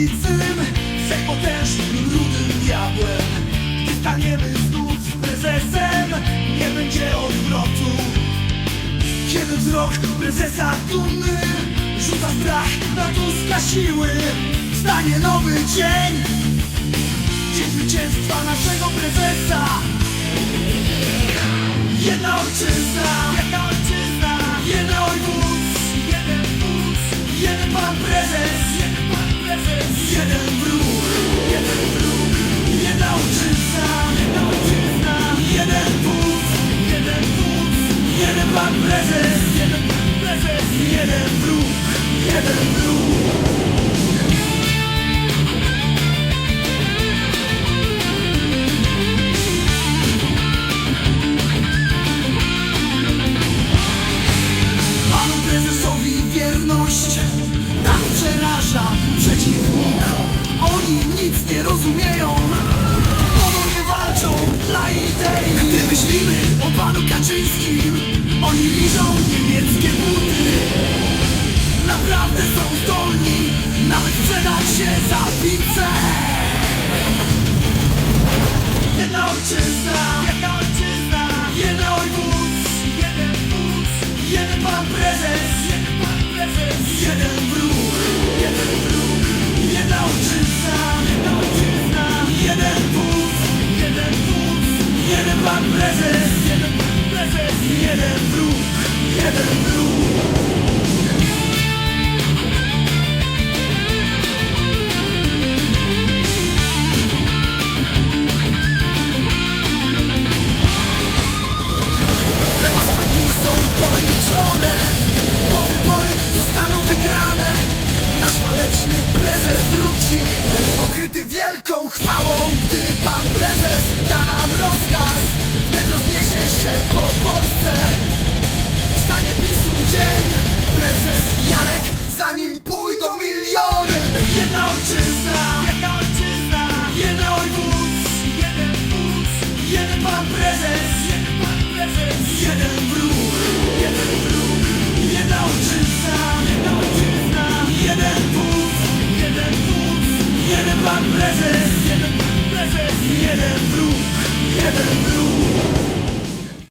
ulicznym Wszechpotężnym, rudym diabłem Gdy staniemy znów z prezesem. Nie będzie odwrotu. Kiedy wzrok prezesa dumny Rzuca strach na Tuska siły. Stanie nowy dzień. Dzień zwycięstwa naszego prezesa. Jedna ojczyzna prezes Jeden prezes Jeden wróg Jeden wróg Panu prezesowi wierność Tak przeraża przeciwnik Oni nic nie rozumieją. Ponownie walczą dla idei Gdy myślimy o panu Kaczyńskim Oni liżą niemieckie buty. Naprawdę są zdolni Jeden wróg Jeden wróg są policzone Bo wybory zostaną wygrane Nasz waleczny prezes wróci wielką chwałą Prezes Janek Za nim pójdą miliony. Jedna ojczyzna Jedna ojczyzna Jeden ojwódz Jeden wódz Jeden pan prezes Jeden pan prezes Jeden wróg